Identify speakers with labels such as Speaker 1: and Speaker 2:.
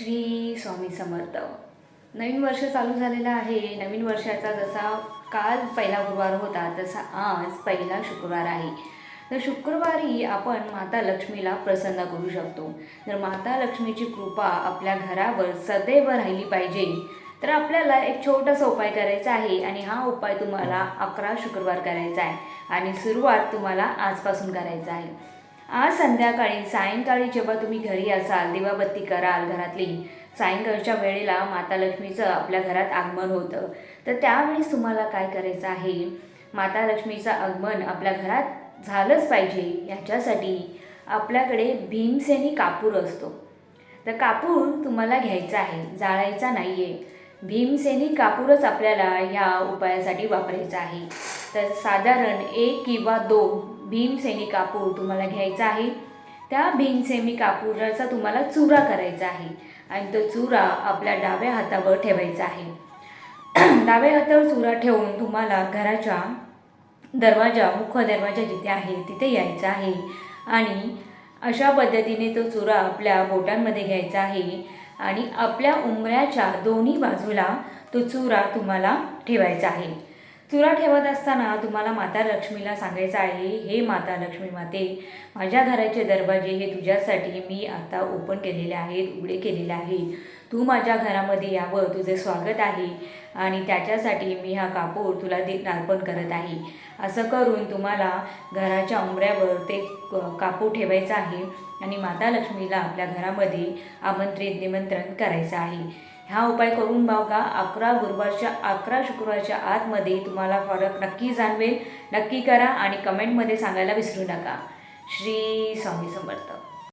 Speaker 1: श्री स्वामी समर्थ. नवीन वर्ष चालू झालेलं आहे. नवीन वर्षाचा जसा काल पहिला गुरुवार होता तसा आज पहिला शुक्रवार आहे. तर शुक्रवारी आपण माता लक्ष्मीला प्रसन्न करू शकतो. जर माता लक्ष्मीची कृपा आपल्या घरावर सदैव राहिली पाहिजे. तर आपल्याला एक छोटासा उपाय करायचा आहे आणि हा उपाय तुम्हाला अकरा शुक्रवार करायचा आहे आणि सुरुवात तुम्हाला आजपासून करायचा आहे. आज संध्याकाळी सायंकाळी जेव्हा तुम्ही घरी असाल दिवाबत्ती कराल घरातली. सायंकाळच्या वेळेला माता लक्ष्मीचं आपल्या घरात आगमन होतं. तर त्यावेळेस तुम्हाला काय करायचं आहे? माता लक्ष्मीचं आगमन आपल्या घरात झालंच पाहिजे. ह्याच्यासाठी आपल्याकडे भीमसेनी कापूर असतो. तर कापूर तुम्हाला घ्यायचा आहे जाळायचा नाही आहे भीमसेनी कापूरच आपल्याला ह्या उपायासाठी वापरायचा आहे. तर साधारण एक किंवा दोन भीमसेनी कापूर तुम्हाला घ्यायचा आहे. त्या भीमसेनी कापूरचा तुम्हाला चुरा करायचा आहे. आणि तो चुरा आपल्या डाव्या हातावर ठेवायचा आहे. डाव्या हातावर चुरा ठेवून तुम्हाला घराच्या दरवाजा मुख्य दरवाजा जिथे आहे तिथे यायचं आहे. आणि अशा पद्धतीने तो चुरा आपल्या बोटांमध्ये घ्यायचा आहे. आणि आपल्या उंबऱ्याच्या दोन्ही बाजूला तो चुरा तुम्हाला ठेवायचा आहे. चुरा ठेवत असताना तुम्हाला माता लक्ष्मीला सांगायचं आहे हे माता लक्ष्मी माते माझ्या घराचे दरवाजे हे तुझ्यासाठी मी आता ओपन केलेले आहेत उघडे केलेले आहे. तू माझ्या घरामध्ये यावं तुझे स्वागत आहे आणि त्याच्यासाठी मी हा कापूर तुला दे अर्पण करत आहे. असं करून तुम्हाला घराच्या उंबऱ्यावर ते कापूर ठेवायचं आहे आणि माता लक्ष्मीला आपल्या घरामध्ये आमंत्रित निमंत्रण करायचं आहे. हा उपाय करून बघा. अकरा गुरुवारच्या अकरा शुक्रवारच्या आतमध्ये तुम्हाला फरक नक्की जाणवेल. नक्की करा आणि कमेंटमध्ये सांगायला विसरू नका. श्री स्वामी समर्थ.